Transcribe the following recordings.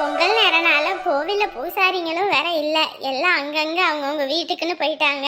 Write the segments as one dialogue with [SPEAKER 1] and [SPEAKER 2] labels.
[SPEAKER 1] பொங்கல் நேரனால கோவில்ல பூசாரிங்களும் வேற இல்ல. எல்லாம் அங்கங்க அவங்கவுங்க வீட்டுக்குன்னு போயிட்டாங்க.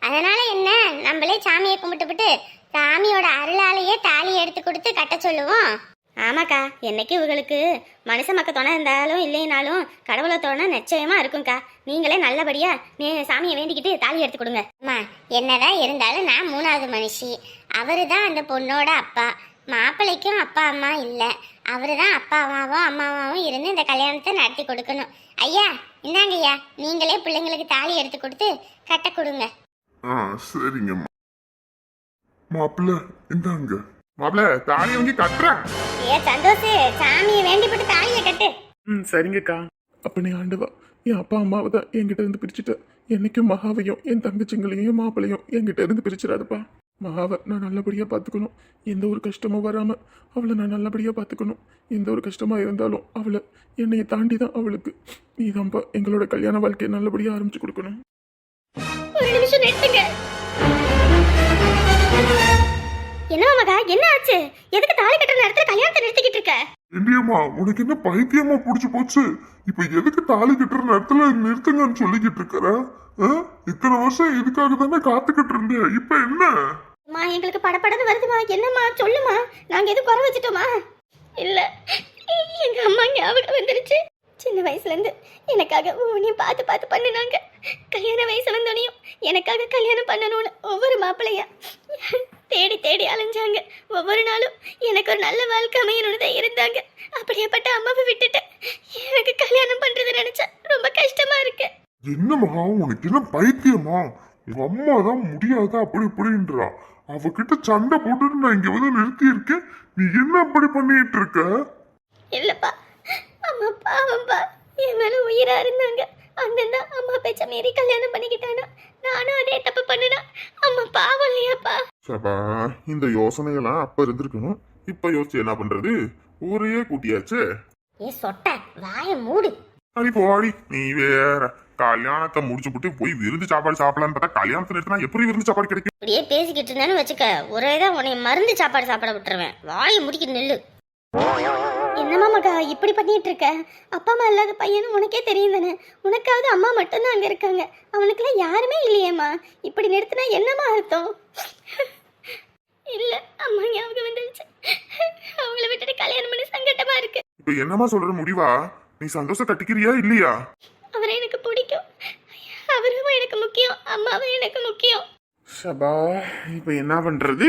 [SPEAKER 1] அதனால என்ன? நம்மளே சாமியை கும்பிட்டுவிட்டு சாமியோட அருளாலேயே தாலி எடுத்து கொடுத்து கட்ட சொல்லுவோம். ஆமாக்கா என்னைக்கு இவங்களுக்கு? மனுஷ மக்க துணை இருந்தாலும் இல்லைனாலும் கடவுளை துணை நிச்சயமா இருக்கும்க்கா. நீங்களே நல்லபடியா நீ சாமியை வேண்டிக்கிட்டு தாலி எடுத்து கொடுங்க. அம்மா என்னதான் இருந்தாலும் நான் மூணாவது மனுஷி. அவரு தான் அந்த பொண்ணோட அப்பா. மாப்பிள்ளைக்கும் அப்பா அம்மா இல்லை. அவரு தான் அப்பா அம்மாவும் அம்மாவும் இருந்து இந்த கல்யாணத்தை நடத்தி கொடுக்கணும். ஐயா இந்தாங்க ஐயா நீங்களே பிள்ளைங்களுக்கு தாலி எடுத்து கொடுத்து கட்ட கொடுங்க.
[SPEAKER 2] ஆ சரிங்கம்மா. மாப்பிள்ள இந்தாங்க. மாப்பிள்ள தாலி வாங்கி கட்டுறேன்
[SPEAKER 1] ஏ சந்தோஷ் சாமியை வேண்டிப்பட்டு தாலியை கட்டு.
[SPEAKER 3] ம் சரிங்கக்கா. அப்பனே ஆண்டவா என் அப்பா அம்மாவை தான் என்கிட்ட இருந்து பிரிச்சுட்ட. என்னைக்கும் மகாவையும் என் தங்கச்சிங்களையும் மாப்பிளையும் என்கிட்ட இருந்து பிரிச்சிடாதப்பா. மகாவை நான் நல்லபடியாக பார்த்துக்கணும். எந்த ஒரு கஷ்டமும் வராமல் அவளை நான் நல்லபடியாக பார்த்துக்கணும். எந்த ஒரு கஷ்டமாக இருந்தாலும் அவளை என்னையை தாண்டி தான் அவளுக்கு. நீ தான்ப்பா எங்களோட கல்யாண வாழ்க்கையை நல்லபடியாக ஆரம்பிச்சு கொடுக்கணும்.
[SPEAKER 1] ஒரு என்ன மகா என்ன ஆச்சு? எதுக்கு தாலி கட்டுற நேரத்தில் கல்யாணத்தை நிறுத்திக்கிட்டு இருக்க?
[SPEAKER 2] இல்லையம்மா உனக்கு என்ன பைத்தியமா புடிச்சு போச்சு? இப்ப எதுக்கு தாலி கட்டுற நேரத்துல நிறுத்துங்கன்னு சொல்லிக்கிட்டு இருக்கிற? ஆ? இத்தனை வருஷம் இதுக்காக தானே காத்துக்கிட்டு இருந்தேன் இப்ப என்ன?
[SPEAKER 1] அம்மா எங்களுக்கு படபடன்னு வருதுமா என்னம்மா சொல்லுமா நாங்க எதுவும் குறை வச்சுட்டோமா? இல்ல எங்க அம்மா ஞாபகம் வந்துருச்சு. சின்ன வயசுல இருந்து எனக்காக ஒவ்வொன்றையும் பார்த்து பார்த்து பண்ணினாங்க. கல்யாண வயசு வந்தோனையும் எனக்காக கல்யாணம் பண்ணணும்னு ஒவ்வொரு மாப்பிள்ளையா தேடி தேடி அலைஞ்சாங்க. ஒவ்வொரு நாளும் எனக்கு ஒரு நல்ல வாழ்க்கை அமையணும்னு தான் இருந்தாங்க. அப்படியேப்பட்ட அம்மாவை விட்டுட்டு எனக்கு கல்யாணம் பண்றது நினைச்சா ரொம்ப கஷ்டமா இருக்கு.
[SPEAKER 2] என்னம்மா உனக்கு என்ன பைத்தியமா? உங்க அம்மா தான் முடியாதா அப்படி இப்படின்றா. அவகிட்ட சண்டை போட்டுட்டு நான் இங்க வந்து நிறுத்தி இருக்கேன் நீ என்ன அப்படி பண்ணிட்டு இருக்க?
[SPEAKER 1] இல்லப்பா அம்மா பாவம்பா என் மேல உயிரா இருந்தாங்க. அண்ணன் தான் அம்மா பேச்ச மீறி கல்யாணம் பண்ணிக்கிட்டானா. நானும் அதே தப்பு பண்ணுனா. அம்மா பாவம் இல்லையாப்பா.
[SPEAKER 3] சபா இந்த யோசனையெல்லாம் அப்ப இருந்திருக்கணும். இப்ப யோசிச்சு என்ன பண்றது? ஊரையே கூட்டியாச்சு.
[SPEAKER 1] ஏ சொட்ட வாய மூடு.
[SPEAKER 3] அடி போடி. நீ வேற. கல்யாணத்தை முடிச்சு போட்டு போய் விருந்து சாப்பாடு சாப்பிடலான்னு பார்த்தா கல்யாணத்தை நிறுத்தினா எப்படி விருந்து சாப்பாடு கிடைக்கும்?
[SPEAKER 1] இப்படியே பேசிக்கிட்டு இருந்தேன்னு வச்சுக்க ஒரே தான் உன்னை மருந்து சாப்பாடு சாப்பிட விட்டுருவேன். வாயை முடிக்கிட்டு நில்லு. என்னம்மா மகா இப்படி பண்ணிட்டு இருக்க? அப்பா அம்மா இல்லாத பையன் உனக்கே தெரியும் தானே? உனக்காவது அம்மா மட்டும்தான் அங்க இருக்காங்க. அவனுக்குலாம் யாருமே இல்லையேம்மா. இப்படி நிறுத்தினா என்னம்மா அர்த்தம்? இல்ல அம்மா ஞாபகம் வந்துருச்சு. அவங்கள விட்டுட்டு கல்யாணம் பண்ணி சங்கட்டமா இருக்கு.
[SPEAKER 3] இப்ப என்னமா சொல்ற முடிவா? நீ சந்தோஷம் கட்டிக்கிறியா இல்லையா?
[SPEAKER 1] அவரை எனக்கு பிடிக்கும். அவரும் எனக்கு முக்கியம். அம்மாவும் எனக்கு முக்கியம்.
[SPEAKER 3] சபா இப்ப என்ன பண்றது?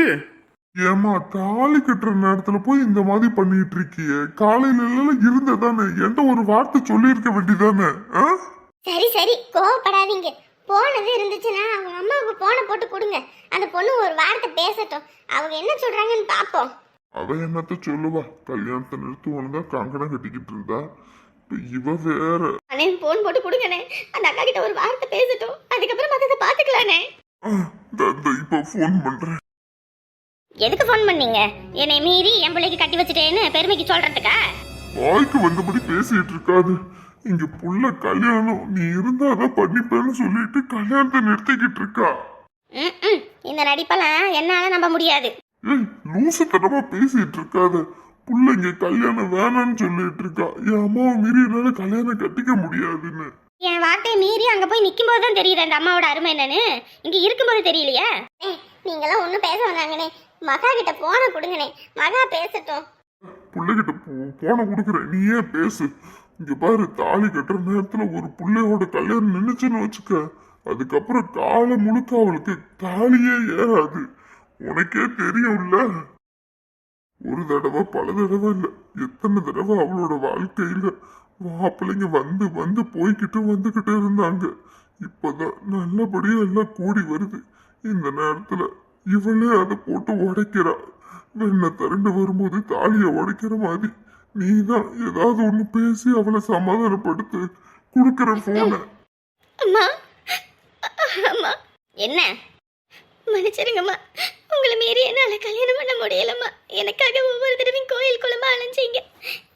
[SPEAKER 2] ஏமா தாலி கட்டுற நேரத்துல போய் இந்த மாதிரி பண்ணிட்டு இருக்கியே காலையில எல்லாம் இருந்ததானே? என்கிட்ட ஒரு வார்த்தை சொல்லியிருக்க வேண்டியதானே?
[SPEAKER 1] சரி சரி கோவப்படாதீங்க. போனது இருந்துச்சுன்னா அவங்க அம்மாவுக்கு போனை போட்டு கொடுங்க. அந்த பொண்ணு ஒரு வார்த்தை பேசட்டும். அவங்க என்ன சொல்றாங்கன்னு பாப்போம்.
[SPEAKER 2] அவ என்னத்த சொல்லுவா? கல்யாணத்தை நிறுத்துவோன்னு தான் கங்கணம் கட்டிக்கிட்டு இருந்தா? இவ வேற.
[SPEAKER 1] அண்ணே போன் போட்டு கொடுங்கண்ணே. அந்த அக்கா கிட்ட ஒரு வார்த்தை பேசட்டும். அதுக்கப்புறம் மத்தத பாத்துக்கலானே
[SPEAKER 2] இப்ப ஃபோன் பண்றேன்.
[SPEAKER 1] எதுக்கு ஃபோன் பண்ணீங்க? என்னை மீறி என் பிள்ளைக்கு கட்டி வச்சுட்டேன்னு பெருமைக்கு சொல்றதுக்கா?
[SPEAKER 2] வாய்க்கு வந்தபடி பேசிட்டு இருக்காது. இங்க புள்ள கல்யாணம் நீ இருந்தாதான் பண்ணிப்பேன்னு சொல்லிட்டு கல்யாணத்தை நிறுத்திக்கிட்டு இருக்கா?
[SPEAKER 1] இந்த நடிப்பெல்லாம் என்னால நம்ப முடியாது.
[SPEAKER 2] ஏய் லூசுத்தனமா பேசிட்டு இருக்காத. புள்ள இங்க கல்யாணம் வேணாம்னு சொல்லிட்டு இருக்கா. என் அம்மாவை மீறி என்னால கல்யாணம் கட்டிக்க முடியாதுன்னு.
[SPEAKER 1] என் வார்த்தையை மீறி அங்க போய் நிக்கும் போது தான் தெரியுது அந்த அம்மாவோட அருமை என்னன்னு. இங்க இருக்கும்போது தெரியலையா? நீங்களாம் ஒன்றும் பேச வந்தாங்கண்ணே மகா கிட்ட போன கொடுங்கண்ணே. மகா பேசட்டும்.
[SPEAKER 2] புள்ளைகிட்ட போ- போன கொடுக்குறேன். நீ ஏன் பேசு. இங்க பாரு தாலி கட்டுற நேரத்துல ஒரு புள்ளையோட கல்யாணம் நின்னுச்சுன்னு வச்சுக்க. அதுக்கப்புறம் காலம் முழுக்க அவளுக்கு தாலியே ஏறாது. உனக்கே தெரியும்ல? ஒரு தடவை பல தடவை இல்ல. எத்தனை தடவை அவளோட வாழ்க்கையில மாப்பிள்ளைங்க வந்து வந்து போய்கிட்டு வந்துகிட்டு இருந்தாங்க. இப்பதான் நல்லபடியா எல்லாம் கூடி வருது. இந்த நேரத்துல இவளே அதை போட்டு உடைக்கிறா. வெண்ண திரண்டு வரும்போது தாலியை உடைக்கிற மாதிரி. நீதான் ஏதாவது ஒண்ணு பேசி அவளை சமாதானப்படுத்து. கொடுக்குற போன
[SPEAKER 1] அம்மா. என்ன? மன்னிச்சிருங்கம்மா. உங்களை மீறி என்னால் கல்யாணம் பண்ண முடியலம்மா. எனக்காக ஒவ்வொரு தடவையும் கோயில் குளமா அலைஞ்சீங்க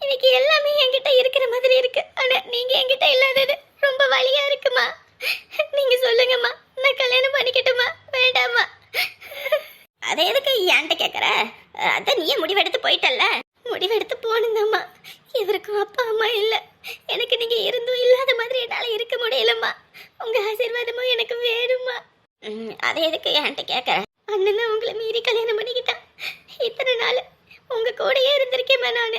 [SPEAKER 1] இன்னைக்கு எல்லாமே என்கிட்ட இருக்கிற மாதிரி இருக்கு ஆனா நீங்க என்கிட்ட இல்லாதது ரொம்ப வலியா இருக்குமா நீங்க சொல்லுங்கம்மா நான் கல்யாணம் பண்ணிக்கட்டுமா வேண்டாமா அதை எதுக்கு என்கிட்ட கேட்குற அதான் நீயே முடிவெடுத்து போயிட்டல்ல முடிவெடுத்து போனந்தம்மா இவருக்கும் அப்பா அம்மா இல்லை நீங்க இருந்தும் இல்லாத மாதிரி என்னால இருக்க முடியலம்மா உங்க ஆசீர்வாதமும் எனக்கு வேணுமா ம், அதை எதுக்கு என்கிட்ட கேட்கற அண்ணன் தான் உங்களை மீறி கல்யாணம் பண்ணிக்கிட்டான் இத்தனை நாள் உங்க கூடயே இருந்திருக்கேன் நான்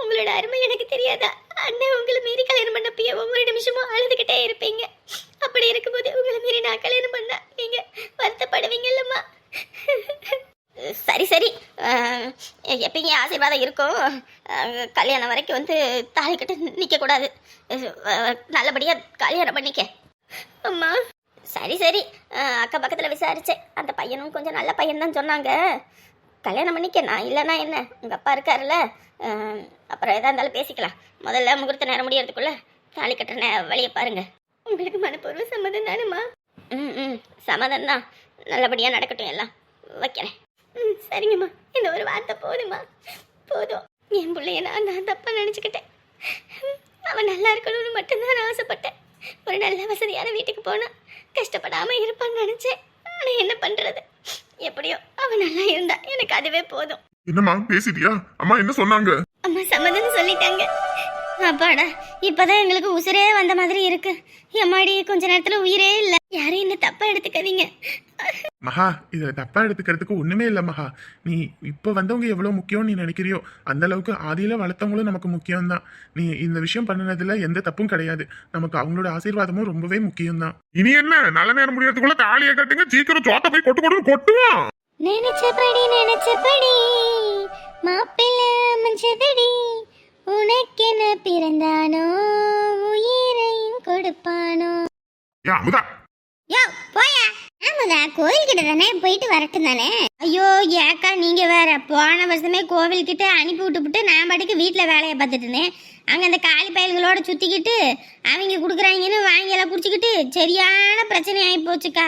[SPEAKER 1] உங்களோட அருமை எனக்கு தெரியாதா அண்ணன் உங்களை மீறி கல்யாணம் பண்ணப்பயே ஒவ்வொரு நிமிஷமும் அழுதுகிட்டே இருப்பீங்க. அப்படி இருக்கும்போது உங்களை மீறி நான் கல்யாணம் பண்ணா நீங்க வருத்தப்படுவீங்கல்லம்மா. சரி சரி. அஹ், எப்பயும் ஆசீர்வாதம் இருக்கும். கல்யாணம் வரைக்கும் வந்து தாலி கட்ட நிற்கக்கூடாது நல்லபடியாக கல்யாணம் பண்ணிக்க. அம்மா சரி சரி. அக்கா அக்கம் பக்கத்தில் விசாரித்தேன் அந்த பையனும் கொஞ்சம் நல்ல பையன் தான் சொன்னாங்க. கல்யாணம் பண்ணிக்க நான் இல்லைன்னா என்ன? உங்கள் அப்பா இருக்காருல்ல. அப்புறம் எதாக இருந்தாலும் பேசிக்கலாம். முதல்ல முகூர்த்த நேரம் முடியறதுக்குள்ள தாலி கட்டுற நே வழியை பாருங்க. உங்களுக்கு மனப்பூர்வ சம்மதம் தானுமா ம் ம். சம்மதம் தான். நல்லபடியாக நடக்கட்டும் எல்லாம். வைக்கிறேன். ம் சரிங்கம்மா. இந்த ஒரு வார்த்தை போதுமா போதும். என் பிள்ளைய நான் தான் தப்பாக நினச்சிக்கிட்டேன். அவன் நல்லா இருக்கணும்னு மட்டும்தான் நான் ஆசைப்பட்டேன். ஒரு நல்ல வசதியான வீட்டுக்கு போனா கஷ்டப்படாமல் இருப்பான்னு நினச்சேன். ஆனால் என்ன பண்ணுறது எப்படியோ அவன் நல்லா இருந்தா எனக்கு அதுவே போதும்.
[SPEAKER 4] என்னம்மா பேசிட்டியா? அம்மா என்ன சொன்னாங்க?
[SPEAKER 1] அம்மா சம்மதம்னு சொல்லிட்டாங்க. அப்பாடா இப்பதான் எங்களுக்கு உசுரே வந்த மாதிரி இருக்கு. எம்மாடி கொஞ்ச நேரத்துல உயிரே இல்ல. யாரும் என்ன தப்பா எடுத்துக்காதீங்க.
[SPEAKER 3] மகா இதை தப்பா எடுத்துக்கிறதுக்கு ஒண்ணுமே இல்லை மகா. நீ இப்போ வந்தவங்க எவ்வளவு முக்கியம் நீ நினைக்கிறியோ அந்த அளவுக்கு ஆதியில வளர்த்தவங்களும் நமக்கு முக்கியம் தான் நீ இந்த விஷயம் பண்ணினதுல எந்த தப்பும் கிடையாது. நமக்கு அவங்களோட ஆசீர்வாதமும் ரொம்பவே முக்கியம் தான்
[SPEAKER 4] இனி என்ன? நல்ல நேரம் முடியறதுக்குள்ள தாலியை கட்டுங்க சீக்கிரம் சோத்த போய் கொட்டு கொட்டு கொட்டுவோம்
[SPEAKER 1] நினைச்சபடி நினைச்சபடி மாப்பிள்ளை மஞ்சதடி உனக்கென பிறந்தானோ? உயிரையும் கொடுப்பானோ?
[SPEAKER 4] யா அமுதா
[SPEAKER 1] யோ போயா. ஆமாதா கோயில்கிட்ட தானே போயிட்டு வரட்டும் தானே? ஐயோ ஏக்கா நீங்க வேற. போன வருஷமே கோவில்கிட்ட அனுப்பி விட்டுப்புட்டு நான் பாட்டுக்கு வீட்டில் வேலையை பார்த்துட்டு இருந்தேன். அங்கே அந்த காலி பயல்களோட சுற்றிக்கிட்டு அவங்க கொடுக்குறாங்கன்னு வாங்கி எல்லாம் பிடிச்சிக்கிட்டு சரியான பிரச்சனை ஆகி போச்சுக்கா.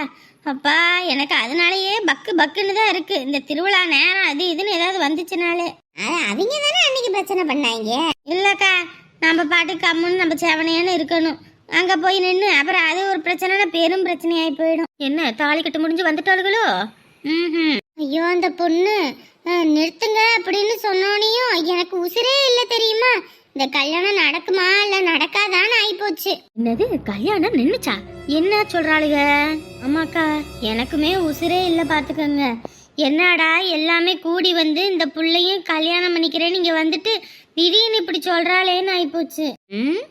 [SPEAKER 1] அப்பா எனக்கு அதனாலயே பக்கு பக்குன்னு தான் இருக்கு. இந்த திருவிழா நேரம் அது இதுன்னு ஏதாவது வந்துச்சுனாலே. அவங்க தானே அன்னைக்கு பிரச்சனை பண்ணாங்க? இல்லக்கா நம்ம பாட்டுக்கு கம்முன்னு நம்ம செவனையானு இருக்கணும். அங்க போய் நின்று அப்புறம் அது ஒரு பிரச்சனைனா பெரும் பிரச்சனையாகி போயிடும். என்ன தாலி கட்டு முடிஞ்சு வந்துட்டாளுகளோ? ம் ஐயோ அந்த பொண்ணு நிறுத்துங்க அப்படின்னு சொன்னோனையும் எனக்கு உசிரே இல்லை தெரியுமா? இந்த கல்யாணம் நடக்குமா இல்ல நடக்காதான்னு ஆயிப்போச்சு. என்னது கல்யாணம் நின்னுச்சா? என்ன சொல்றாளுக? ஆமாக்கா எனக்குமே உசிரே இல்ல பாத்துக்கோங்க என்னடா எல்லாமே கூடி வந்து இந்த புள்ளையும் கல்யாணம் பண்ணிக்கிறேன்னு இங்க வந்துட்டு திடீர்னு இப்படி சொல்றாளேன்னு ஆயிப்போச்சு. ம்?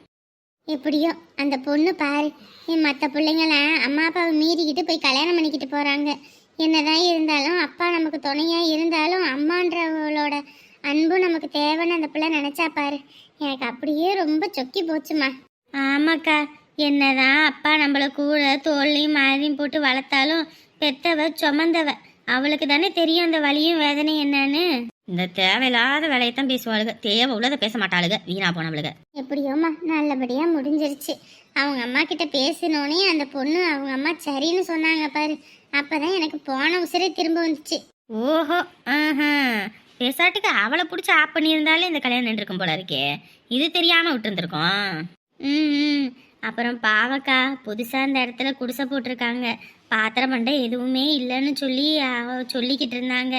[SPEAKER 1] எப்படியோ அந்த பொண்ணு பாரு. என் மற்ற பிள்ளைங்களாம் அம்மா அப்பாவை மீறிக்கிட்டு போய் கல்யாணம் பண்ணிக்கிட்டு போகிறாங்க என்னதான் இருந்தாலும் அப்பா நமக்கு துணையாக இருந்தாலும் அம்மான்றவளோட அன்பு நமக்கு தேவைன்னு அந்த பிள்ளை நினச்சா பாரு. எனக்கு அப்படியே ரொம்ப சொக்கி போச்சுமா. ஆமாக்கா என்னதான் அப்பா நம்மளை கூட தோல்லையும் மாதிரியும் போட்டு வளர்த்தாலும் பெத்தவ சுமந்தவ. அவளுக்கு தானே தெரியும் அந்த வலியும் வேதனையும் என்னன்னு?
[SPEAKER 5] இந்த தேவையில்லாத வேலையைத்தான் பேசுவாளுக. தேவை உள்ளதை பேச மாட்டாளுக. வீணா போனவளுக.
[SPEAKER 1] எப்படியோம்மா நல்லபடியாக முடிஞ்சிருச்சு. அவங்க அம்மா கிட்ட பேசினோனே அந்த பொண்ணு அவங்க அம்மா சரின்னு சொன்னாங்க பாரு. அப்பதான் எனக்கு போன உசிரே திரும்ப வந்துச்சு.
[SPEAKER 5] ஓஹோ ஆஹா. பேசாட்டுக்கு அவளை பிடிச்சி ஆப் பண்ணியிருந்தாலே இந்த கல்யாணம் நின்றுருக்கும் போல இருக்கே. இது தெரியாம விட்டுருந்துருக்கோம்.
[SPEAKER 1] ம். அப்புறம் பாவக்கா புதுசாக இந்த இடத்துல குடிசை போட்டிருக்காங்க. பாத்திரம் பண்டை எதுவுமே இல்லைன்னு சொல்லி அவ சொல்லிக்கிட்டு இருந்தாங்க.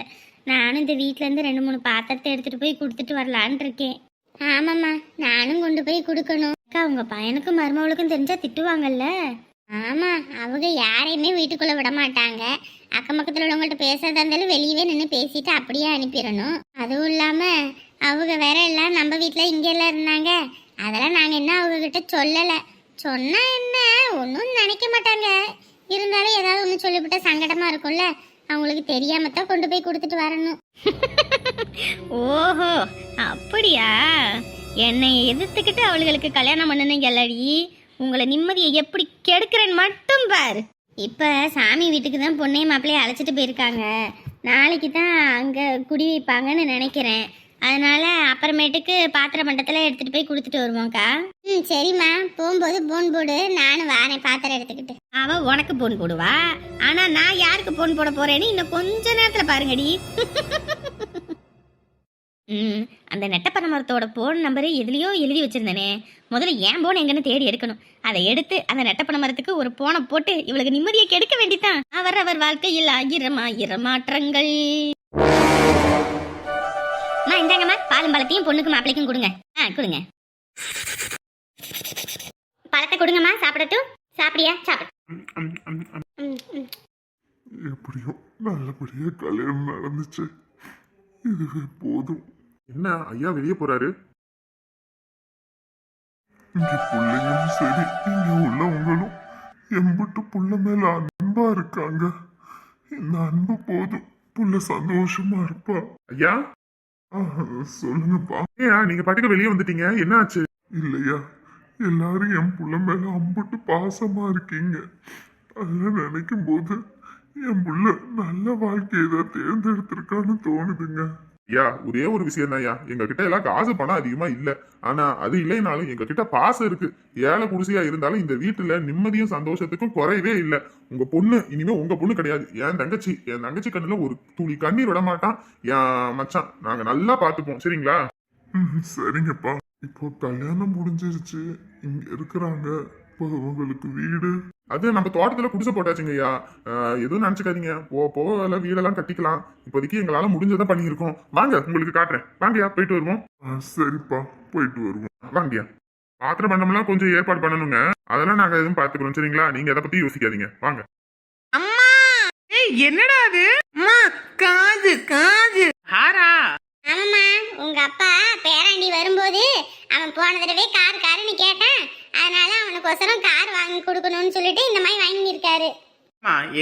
[SPEAKER 1] நானும் இந்த வீட்டிலேருந்து ரெண்டு மூணு பாத்திரத்தை எடுத்துகிட்டு போய் கொடுத்துட்டு வரலான் இருக்கேன். ஆமாம்மா நானும் கொண்டு போய் கொடுக்கணும். அக்கா உங்கள் பையனுக்கும் மருமவளுக்கும் தெரிஞ்சால் திட்டுவாங்கல்ல? ஆமாம் அவங்க யாரையுமே வீட்டுக்குள்ளே விட மாட்டாங்க. அக்கம் பக்கத்தில் உள்ளவங்கள்ட்ட பேசுறதா இருந்தாலும் வெளியவே நின்று பேசிட்டு அப்படியே அனுப்பிடணும். அதுவும் இல்லாமல் அவங்க வேற எல்லாம் நம்ம வீட்டில் இங்கே எல்லாம் இருந்தாங்க. அதெல்லாம் நாங்கள் என்ன அவங்கக்கிட்ட சொல்லலை. சொன்னால் என்ன? ஒன்றும் நினைக்க மாட்டாங்க. இருந்தாலும் ஏதாவது ஒன்று சொல்லிவிட்டா சங்கடமா இருக்கும்ல? அவங்களுக்கு தெரியாம தான் கொண்டு போய் கொடுத்துட்டு வரணும்.
[SPEAKER 5] ஓஹோ அப்படியா? என்னை எதிர்த்துக்கிட்டு அவளுகளுக்கு கல்யாணம் பண்ணுனீங்கல்லடி உங்களை நிம்மதியை எப்படி கெடுக்கிறேன்னு மட்டும் பாரு.
[SPEAKER 1] இப்போ சாமி வீட்டுக்கு தான் பொண்ணையும் மாப்பிள்ளையும் அழைச்சிட்டு போயிருக்காங்க. நாளைக்கு தான் அங்கே குடி வைப்பாங்கன்னு நினைக்கிறேன். அதனால அப்புறமேட்டுக்கு பாத்திர மண்டத்தில் எடுத்துட்டு போய் கொடுத்துட்டு வருவோம்க்கா. ம் சரிம்மா. போகும்போது போன் போடு. நானும் வாரேன் பாத்திரம் எடுத்துக்கிட்டு.
[SPEAKER 5] அவ உனக்கு போன் போடுவா. ஆனா நான் யாருக்கு போன் போட போறேன்னு இன்னும் கொஞ்ச நேரத்துல பாருங்கடி. ம் அந்த நெட்டப்பன மரத்தோட போன் நம்பரு எதுலயோ எழுதி வச்சிருந்தேனே. முதல்ல ஏன் போன் எங்கன்னு தேடி எடுக்கணும். அதை எடுத்து அந்த நெட்டப்பன மரத்துக்கு ஒரு போனை போட்டு இவளுக்கு நிம்மதியை கெடுக்க வேண்டித்தான். அவர் அவர் வாழ்க்கையில் ஆயிரம் ஆயிரம் மாற்றங்கள். அம்மா இந்தாங்கம்மா. பாலும் பழத்தையும் பொண்ணுக்கு மாப்பிளைக்கும் கொடுங்க. ஆ கொடுங்க.
[SPEAKER 6] பழத்தை கொடுங்கம்மா சாப்பிடட்டும். சாப்பிடியா? சாப்பிடு.
[SPEAKER 2] எப்படியோ நல்லபடியா கல்யாணம் நடந்துச்சு. இதுவே போதும்.
[SPEAKER 4] என்ன ஐயா வெளியே போறாரு?
[SPEAKER 2] இங்க பிள்ளைங்களும் சரி இங்க உள்ளவங்களும் எம்பிட்டு புள்ள மேல அன்பா இருக்காங்க. இந்த அன்பு போதும். புள்ள சந்தோஷமா இருப்பா.
[SPEAKER 4] ஐயா?
[SPEAKER 2] சொல்லுங்கப்பா.
[SPEAKER 4] ஏன் நீங்க பாட்டுக்கு வெளியே வந்துட்டீங்க? என்ன ஆச்சு
[SPEAKER 2] இல்லையா. எல்லாரும் என் புள்ள மேல அம்புட்டு பாசமா இருக்கீங்க. அதெல்லாம் நினைக்கும் போது என் புள்ள நல்ல வாழ்க்கையை தான் தேர்ந்தெடுத்திருக்கான்னு தோணுதுங்க.
[SPEAKER 4] ஐயா ஒரே ஒரு விஷயம் தான் ஐயா எங்க கிட்ட எல்லாம் காசு பணம் அதிகமா இல்ல. ஆனா அது இல்லைனாலும் எங்க கிட்ட பாசம் இருக்கு. ஏழை குடிசையா இருந்தாலும் இந்த வீட்டுல நிம்மதியும் சந்தோஷத்துக்கும் குறையவே இல்ல. உங்க பொண்ணு இனிமே உங்க பொண்ணு கிடையாது. என் தங்கச்சி என் தங்கச்சி கண்ணுல ஒரு துளி கண்ணீர் விட மாட்டான். என் மச்சான் நாங்க நல்லா பாத்துப்போம் சரிங்களா?
[SPEAKER 2] ம், சரிங்கப்பா. இப்போ கல்யாணம் முடிஞ்சிருச்சு. இங்க இருக்கிறாங்க. இப்போ உங்களுக்கு வீடு.
[SPEAKER 4] அது நம்ம தோட்டத்துல குடிசை போட்டாச்சுங்க ஐயா. ஆஹ் எதுவும் நினைச்சுக்காதீங்க. போ போக வேலை வீடெல்லாம் கட்டிக்கலாம். இப்போதைக்கு எங்களால முடிஞ்சதை பண்ணியிருக்கோம். வாங்க உங்களுக்கு காட்டுறேன். வாங்கய்யா போயிட்டு வருவோம்.
[SPEAKER 2] ஆ, சரிப்பா. போயிட்டு வருவோம்.
[SPEAKER 4] வாங்கய்யா பாத்திர பண்டம்லாம் கொஞ்சம் ஏற்பாடு பண்ணணுங்க. அதெல்லாம் நாங்க எதுவும் பாத்துக்கிறோம் சரிங்களா? நீங்க எதை பத்தி யோசிக்காதீங்க. வாங்க.
[SPEAKER 7] அம்மா! ஏய் என்னடா அது? அம்மா காது காது. ஹாரா?
[SPEAKER 6] ஆமாம்மா உங்க அப்பா பேராண்டி வரும்போது அவன் போன தடவை கார் காருன்னு கேட்டான். அதனால அவனுக்கோசரம் கார் வாங்கி கொடுக்கணும்னு சொல்லிட்டு இந்த மாதிரி வாங்கியிருக்காரு.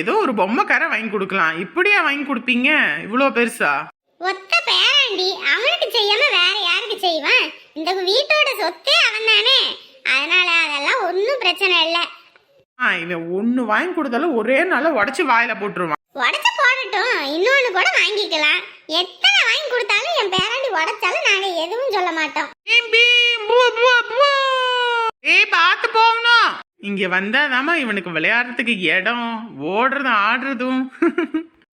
[SPEAKER 7] ஏதோ ஒரு பொம்மைக்கார வாங்கி கொடுக்கலாம். இப்படியா வாங்கி கொடுப்பீங்க? இவ்வளோ பெருசா?
[SPEAKER 6] ஒத்த பேராண்டி அவனுக்கு செய்யாம வேற யாருக்கு செய்வான்? இந்த வீட்டோட சொத்தே அவன் தானே அதனால அதெல்லாம் ஒன்றும் பிரச்சனை இல்லை.
[SPEAKER 7] ஆ இவன் ஒன்று வாங்கி கொடுத்தாலும் ஒரே நாள உடச்சி வாயில போட்டுருவான்.
[SPEAKER 6] உடச்சு போடட்டும். இன்னொன்னு கூட வாங்கிக்கலாம். எத்தனை வாங்கி கொடுத்தாலும் என் பேராண்டி உடைச்சாலும் நாங்க எதுவும் சொல்ல மாட்டோம்.
[SPEAKER 7] பீம், பீம், பூ, பூ, பூ. ஏய் பார்த்து போகணும். இங்க வந்தாதாம்மா இவனுக்கு விளையாடுறதுக்கு இடம் ஓடுறதும் ஆடுறதும்.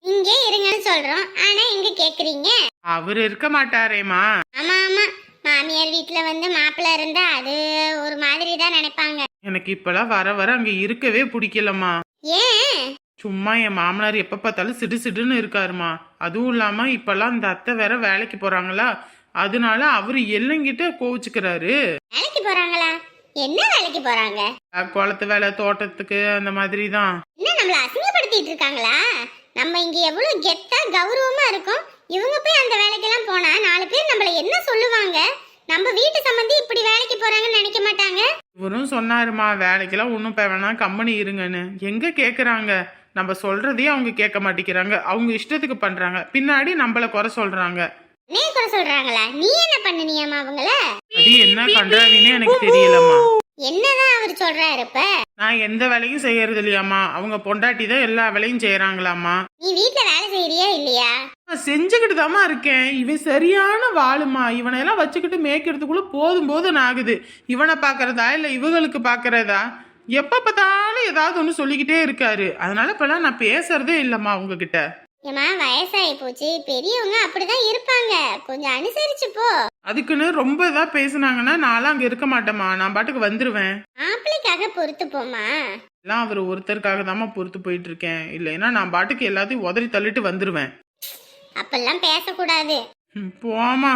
[SPEAKER 6] இங்கே இருங்கன்னு சொல்றோம். ஆனா இங்க கேக்குறீங்க?
[SPEAKER 7] அவர் இருக்க மாட்டாரேம்மா.
[SPEAKER 6] ஆமா ஆமா. மாமியார் வீட்ல வந்து மாப்பிள்ளை இருந்தா அது ஒரு மாதிரி தான் நினைப்பாங்க.
[SPEAKER 7] எனக்கு இப்பெல்லாம் வர வர அங்க இருக்கவே பிடிக்கலம்மா.
[SPEAKER 6] ஏன்?
[SPEAKER 7] சும்மா என் மாமனார் எப்ப பார்த்தாலும் சிடு சிடுன்னு இருக்காருமா அதுவும் இல்லாம இப்பெல்லாம் இந்த அத்தை வேற வேலைக்கு போறாங்களா. அதனால அவரு எல்லங்கிட்ட கோவிச்சுக்கிறாரு.
[SPEAKER 6] வேலைக்கு போறாங்களா? என்ன வேலைக்கு போறாங்க?
[SPEAKER 7] குளத்து வேலை தோட்டத்துக்கு அந்த மாதிரி தான்
[SPEAKER 6] என்ன நம்மள அசிங்கப்படுத்திட்டு இருக்காங்களா? நம்ம இங்க எவ்வளவு கெத்தா கௌரவமா இருக்கோம். இவங்க போய் அந்த வேலைக்கெல்லாம் போனா நாலு பேர் நம்மள என்ன சொல்லுவாங்க? நம்ம வீட்டு சம்பந்தி இப்படி வேலைக்கு போறாங்கன்னு நினைக்க மாட்டாங்க?
[SPEAKER 7] இவரும் சொன்னாருமா வேலைக்கெல்லாம் ஒன்றும் வேணாம் கம்பெனி இருங்கன்னு. எங்க கேக்குறாங்க? நம்ம சொல்றதையே அவங்க கேட்க மாட்டேங்கிறாங்க. அவங்க இஷ்டத்துக்கு பண்றாங்க. பின்னாடி நம்மள குறை சொல்றாங்க.
[SPEAKER 6] நீ கூட சொல்றாங்களா? நீ என்ன பண்ணினியாமா அவங்கள?
[SPEAKER 7] அது என்ன கண்டாவின்னு எனக்கு தெரியலம்மா.
[SPEAKER 6] என்னதான் அவர் சொல்றாரு இப்ப?
[SPEAKER 7] நான் எந்த வேலையும் செய்யறது இல்லையாம்மா அவங்க பொண்டாட்டி தான் எல்லா வேலையும் செய்யறாங்களாம்மா
[SPEAKER 6] நீ வீட்ல வேலை செய்யறியா இல்லையா?
[SPEAKER 7] நான் செஞ்சுக்கிட்டு தாம்மா இருக்கேன். இவன் சரியான வாளுமா இவனை எல்லாம் வச்சுக்கிட்டு மேய்க்கிறதுக்குள்ள போதும் போதும் ஆகுது. இவனை பாக்குறதா இல்ல இவங்களுக்கு பாக்குறதா எப்ப பார்த்தாலும் ஏதாவது ஒன்று சொல்லிக்கிட்டே இருக்காரு. அதனால இப்பெல்லாம் நான் பேசுறதே இல்லம்மா உங்ககிட்ட.
[SPEAKER 6] ஏமா வயசாகி போச்சு. பெரியவங்க அப்படிதான் இருப்பாங்க. கொஞ்சம் அனுசரிச்சு போ.
[SPEAKER 7] அதுக்குன்னு ரொம்ப இதா பேசுனாங்கன்னா நான்லாம் அங்க இருக்க மாட்டேம்மா. நான் பாட்டுக்கு வந்துருவேன்.
[SPEAKER 6] மாப்பிள்ளைக்காக பொறுத்து போமா
[SPEAKER 7] எல்லாம் அவர் ஒருத்தருக்காக தாம்மா பொறுத்து போயிட்டு இருக்கேன் இல்லைன்னா நான் பாட்டுக்கு எல்லாத்தையும் உதறி தள்ளிட்டு வந்துருவேன்.
[SPEAKER 6] அப்பெல்லாம் பேசக்கூடாது.
[SPEAKER 7] ம், போம்மா.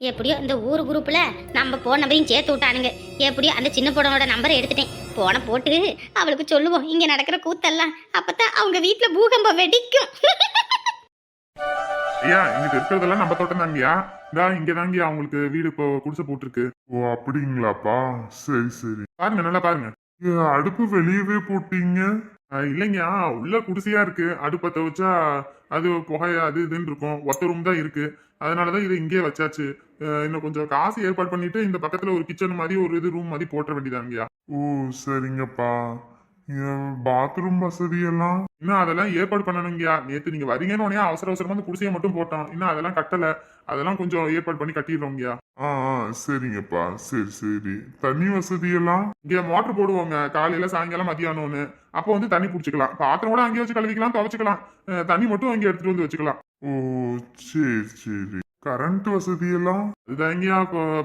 [SPEAKER 1] எப்படியோ இந்த ஊர் குரூப்பில் நம்ம போன் நம்பரையும் சேர்த்து விட்டானுங்க. எப்படியோ அந்த சின்ன பொண்ணோட நம்பரை எடுத்துட்டேன். போன போட்டு அவளுக்கு சொல்லுவோம் இங்கே நடக்கிற கூத்தெல்லாம். அப்பதான் அவங்க வீட்டில் பூகம்பம் வெடிக்கும்.
[SPEAKER 4] ஐயா இங்கிட்ட இருக்கிறதெல்லாம் நம்ம தோட்டம் தாங்கயா இந்தா இங்க தாங்கயா அவங்களுக்கு வீடு இப்போ குடிசை போட்டிருக்கு.
[SPEAKER 2] ஓ அப்படிங்களாப்பா? சரி சரி.
[SPEAKER 4] பாருங்க நல்லா பாருங்க.
[SPEAKER 2] ஏன் அடுப்பு வெளியவே போட்டீங்க.
[SPEAKER 4] இல்லைங்கயா உள்ள குடிசையா இருக்கு. அடுப்பத்த வச்சா அது புகையா அது இதுன்னு இருக்கும். ஒத்த ரூம் தான் இருக்கு. அதனாலதான் இதை இங்கேயே வச்சாச்சு. இன்னும் கொஞ்சம் காசு ஏற்பாடு பண்ணிட்டு இந்த பக்கத்துல ஒரு கிச்சன் மாதிரி ஒரு இது ரூம் மாதிரி போட்ட வேண்டியதாங்கய்யா
[SPEAKER 2] ஓ சரிங்கப்பா. பாத்ரூம் வசதி எல்லாம்
[SPEAKER 4] இன்னும் அதெல்லாம் ஏற்பாடு பண்ணணுங்கய்யா. நேத்து நீங்க வரீங்கன்னு உடனே அவசர அவசரமா அந்த குடிசையை மட்டும் போட்டோம் இன்னும் அதெல்லாம் கட்டல. அதெல்லாம் கொஞ்சம் ஏற்பாடு பண்ணி கட்டிடுறோங்கய்யா.
[SPEAKER 2] ஆ சரிங்கப்பா. சரி சரி. தண்ணி வசதி எல்லாம்
[SPEAKER 4] இங்க மோட்டர் போடுவோங்க. காலையில சாயங்காலம் மதியானம்னு. அப்போ வந்து தண்ணி பிடிச்சிக்கலாம். பாத்திரம் கூட அங்கேயே வச்சு கழுவிக்கலாம் துவைச்சுக்கலாம். தண்ணி மட்டும் அங்கே எடுத்துட்டு வந்து வச்சுக்கலாம்.
[SPEAKER 2] ஓ சரி சரி. கரண்ட் வசதி எல்லாம்
[SPEAKER 4] இதுதான் எங்கேயா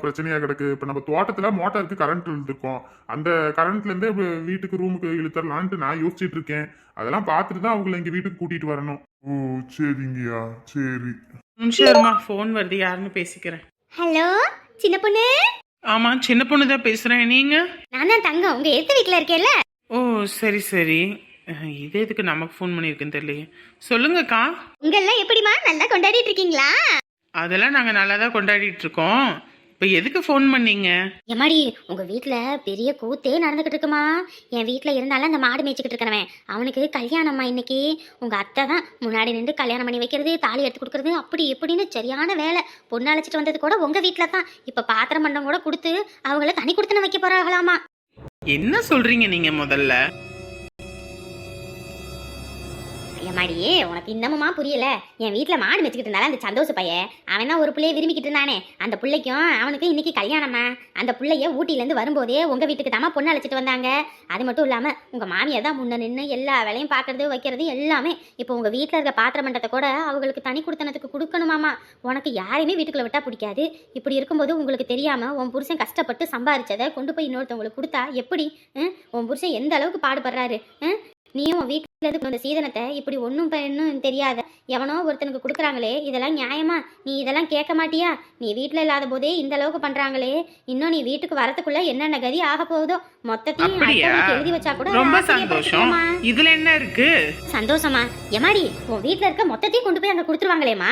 [SPEAKER 4] பிரச்சனையா கிடக்கு. இப்ப நம்ம தோட்டத்துல மோட்டாருக்கு கரண்ட் இழுத்துருக்கோம் அந்த கரண்ட்ல இருந்தே வீட்டுக்கு ரூமுக்கு இழுத்தரலான்ட்டு நான் யோசிச்சுட்டு இருக்கேன். அதெல்லாம் பார்த்துட்டு தான் அவங்கள எங்க வீட்டுக்கு கூட்டிட்டு வரணும்.
[SPEAKER 2] ஓ சரிங்கய்யா. சரி.
[SPEAKER 7] ம், சரிம்மா ஃபோன் வருது. யாருன்னு பேசிக்கிறேன்.
[SPEAKER 6] ஹலோ சின்ன பொண்ணு?
[SPEAKER 7] ஆமா சின்ன பொண்ணு தான் பேசுறேன். நீங்க?
[SPEAKER 1] நான் தான் தங்கம். உங்க எதிர்த்த வீட்டுல இருக்கேல்ல?
[SPEAKER 7] ஓ சரி சரி. இது எதுக்கு நமக்கு ஃபோன் பண்ணியிருக்குன்னு தெரியலையே. சொல்லுங்கக்கா.
[SPEAKER 1] உங்கெல்லாம் எப்படிமா நல்லா கொண்டாடிட்டு இருக்கீங்களா?
[SPEAKER 7] அதெல்லாம் நாங்கள் நல்லா தான் கொண்டாடிட்டு இருக்கோம் இப்போ எதுக்கு ஃபோன் பண்ணீங்க?
[SPEAKER 1] எம்மாடி உங்க வீட்ல பெரிய கூத்தே நடந்துகிட்டு இருக்குமா? என் வீட்ல இருந்தாலும் அந்த மாடு மேய்ச்சிக்கிட்டு இருக்கிறவன். அவனுக்கு கல்யாணம்மா இன்னைக்கு. உங்க அத்தை தான் முன்னாடி நின்று கல்யாணம் பண்ணி வைக்கிறது தாலி எடுத்து கொடுக்கறது அப்படி எப்படின்னு சரியான வேலை. பொண்ணு அழைச்சிட்டு வந்தது கூட உங்க வீட்ல தான். இப்ப பாத்திரம் மண்டம் கூட கொடுத்து அவங்கள தனி கொடுத்துன வைக்க போறாங்களாமா?
[SPEAKER 7] என்ன சொல்றீங்க நீங்க முதல்ல?
[SPEAKER 1] மாடியே உனக்கு இன்னமுமா புரியல? என் வீட்டில் மாடு வச்சுக்கிட்டு இருந்தாலும் அந்த சந்தோஷ பையன் அவன் தான் ஒரு பிள்ளைய விரும்பிக்கிட்டு இருந்தானே. அந்த பிள்ளைக்கும் அவனுக்கு இன்னைக்கு கல்யாணமா அந்த பிள்ளைய ஊட்டியிலேருந்து வரும்போதே உங்க வீட்டுக்கு தாமா பொண்ணு அழைச்சிட்டு வந்தாங்க. அது மட்டும் இல்லாமல் உங்க மாமியார் தான் முன்ன நின்று எல்லா வேலையும் பார்க்கறது வைக்கிறது எல்லாமே இப்போ உங்க வீட்டில் இருக்க பாத்திர மண்டத்தை கூட அவங்களுக்கு தனி கொடுத்தனத்துக்கு கொடுக்கணுமாமா உனக்கு யாரையுமே வீட்டுக்குள்ளே விட்டால் பிடிக்காது. இப்படி இருக்கும்போது உங்களுக்கு தெரியாமல் உன் புருஷன் கஷ்டப்பட்டு சம்பாரிச்சதை கொண்டு போய் இன்னொருத்தவங்களுக்கு கொடுத்தா எப்படி? ம்? உன் புருஷன் எந்த அளவுக்கு பாடுபடுறாரு? நீயும் உன் வீட்டுல இருந்து கொண்ட சீதனத்தை இப்படி ஒன்றும் பெண்ணும் தெரியாத எவனோ ஒருத்தனுக்கு கொடுக்குறாங்களே இதெல்லாம் நியாயமா? நீ இதெல்லாம் கேட்க மாட்டியா? நீ வீட்டில் இல்லாத போதே இந்த அளவுக்கு பண்றாங்களே. இன்னும் நீ வீட்டுக்கு வரதுக்குள்ள என்னென்ன கதி ஆக போகுதோ மொத்தத்தையும் எழுதி வச்சா கூட
[SPEAKER 7] ரொம்ப சந்தோஷம். இதுல என்ன இருக்கு?
[SPEAKER 1] சந்தோஷமா? எமாடி உன் வீட்டில் இருக்க மொத்தத்தையும் கொண்டு போய் அங்கே கொடுத்துருவாங்களேம்மா.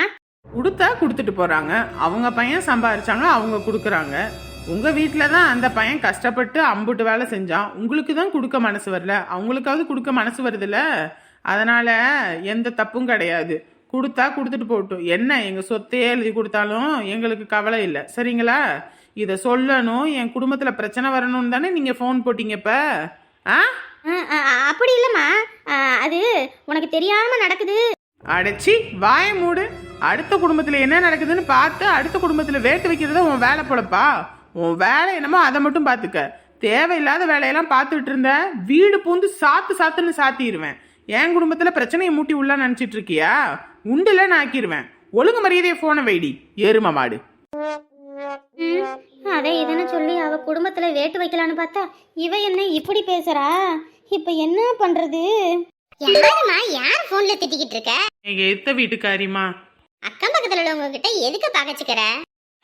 [SPEAKER 7] கொடுத்தா கொடுத்துட்டு போறாங்க. அவங்க பையன் சம்பாரிச்சாங்க அவங்க கொடுக்குறாங்க. உங்க வீட்டில் தான் அந்த பையன் கஷ்டப்பட்டு அம்புட்டு வேலை செஞ்சான். உங்களுக்கு தான் கொடுக்க மனசு வரல. அவங்களுக்காவது கொடுக்க மனசு வருதுல்ல? அதனால எந்த தப்பும் கிடையாது. கொடுத்தா கொடுத்துட்டு போகட்டும். என்ன எங்க சொத்தையே எழுதி கொடுத்தாலும் எங்களுக்கு கவலை இல்லை. சரிங்களா? இதை சொல்லணும். என் குடும்பத்தில் பிரச்சனை வரணும்னு தானே நீங்கள் ஃபோன் போட்டீங்க இப்போ. ஆ?
[SPEAKER 1] அப்படி இல்லைம்மா. அது உனக்கு தெரியாம நடக்குது.
[SPEAKER 7] அடைச்சி வாய மூடு. அடுத்த குடும்பத்தில் என்ன நடக்குதுன்னு பார்த்து அடுத்த குடும்பத்தில் வேட்டு வைக்கிறத உன் வேலை போலப்பா உன் வேலை என்னமோ அதை மட்டும் பார்த்துக்க தேவையில்லாத வேலையெல்லாம் பார்த்துட்டு இருந்த வீடு பூந்து சாத்து சாத்துன்னு சாத்திடுவேன் என் குடும்பத்தில் பிரச்சனையை மூட்டி உள்ள நினச்சிட்டு இருக்கியா? உண்டுல நான் ஆக்கிடுவேன் ஒழுங்கு மரியாதையை ஃபோனை வைடி. எரும மாடு.
[SPEAKER 1] அதை இதுன்னு சொல்லி அவ குடும்பத்துல வேட்டு வைக்கலான்னு பார்த்தா இவ என்ன இப்படி பேசுறா? இப்ப என்ன பண்றது?
[SPEAKER 6] யாரும்மா யார் போன்ல திட்டிக்கிட்டு இருக்க?
[SPEAKER 7] எங்கள் எத்த வீட்டுக்காரிமா
[SPEAKER 6] அக்கம் பக்கத்துல உள்ளவங்க கிட்ட எதுக்கு பகச்சுக்கிற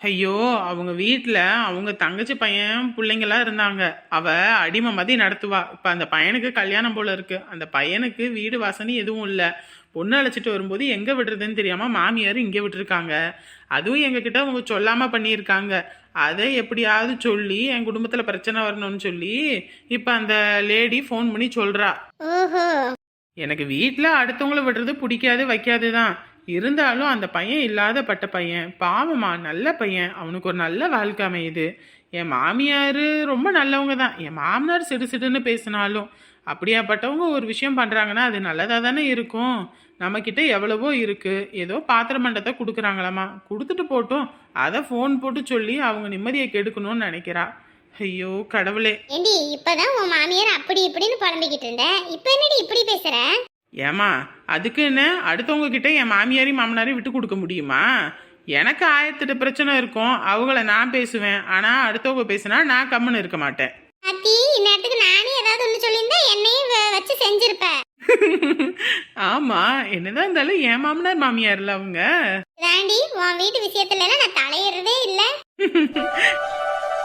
[SPEAKER 7] ஐயோ அவங்க வீட்டில் அவங்க தங்கச்சி பையன் பிள்ளைங்களாம் இருந்தாங்க. அவ அடிமை மாதிரி நடத்துவா. இப்போ அந்த பையனுக்கு கல்யாணம் போல இருக்கு. அந்த பையனுக்கு வீடு வாசனை எதுவும் இல்லை. பொண்ணு அழைச்சிட்டு வரும்போது எங்கே விடுறதுன்னு தெரியாமல் மாமியார் இங்கே விட்டுருக்காங்க. அதுவும் எங்ககிட்ட அவங்க சொல்லாமல் பண்ணியிருக்காங்க. அதை எப்படியாவது சொல்லி என் குடும்பத்தில் பிரச்சனை வரணும்னு சொல்லி இப்போ அந்த லேடி ஃபோன் பண்ணி சொல்கிறா எனக்கு வீட்டில் அடுத்தவங்கள விடுறது பிடிக்காது வைக்காது தான் இருந்தாலும் அந்த பையன் இல்லாத பட்ட பையன் பாவமா நல்ல பையன் அவனுக்கு ஒரு நல்ல வாழ்க்கை அமையுது. என் மாமியார் ரொம்ப நல்லவங்க தான் என் மாமனார் சிடு சிடுன்னு பேசினாலும் அப்படியாப்பட்டவங்க ஒரு விஷயம் பண்ணுறாங்கன்னா அது நல்லதாக தானே இருக்கும். நம்மக்கிட்ட எவ்வளவோ இருக்குது ஏதோ பாத்திர மண்டத்தை கொடுக்குறாங்களாமா? கொடுத்துட்டு போட்டோம். அதை ஃபோன் போட்டு சொல்லி அவங்க நிம்மதியை கெடுக்கணும்னு நினைக்கிறா. ஐயோ கடவுளே.
[SPEAKER 6] ஏண்டி இப்பதான் உன் மாமியார் அப்படி இப்படின்னு புலம்பிக்கிட்டு இருந்த. இப்ப என்னடி இப்படி பேசுற?
[SPEAKER 7] ஏமா அதுக்குன்னு அடுத்தவங்க கிட்ட என் மாமியாரையும் மாமனாரையும் விட்டு கொடுக்க முடியுமா? எனக்கு ஆயிரத்தெட்டு பிரச்சனை இருக்கும் அவங்கள நான் பேசுவேன். ஆனால் அடுத்தவங்க பேசினா நான் கம்முன்னு இருக்க மாட்டேன்.
[SPEAKER 6] அத்தி இந்நேரத்துக்கு நானே ஏதாவது ஒண்ணு சொல்லியிருந்தா என்னையும் வச்சு செஞ்சிருப்ப.
[SPEAKER 7] ஆமாம் என்னதான் இருந்தாலும் என் மாமனார் மாமியார்ல அவங்க.
[SPEAKER 6] தாண்டி உன் வீட்டு விஷயத்துல நான் தலையிடுறதே இல்ல.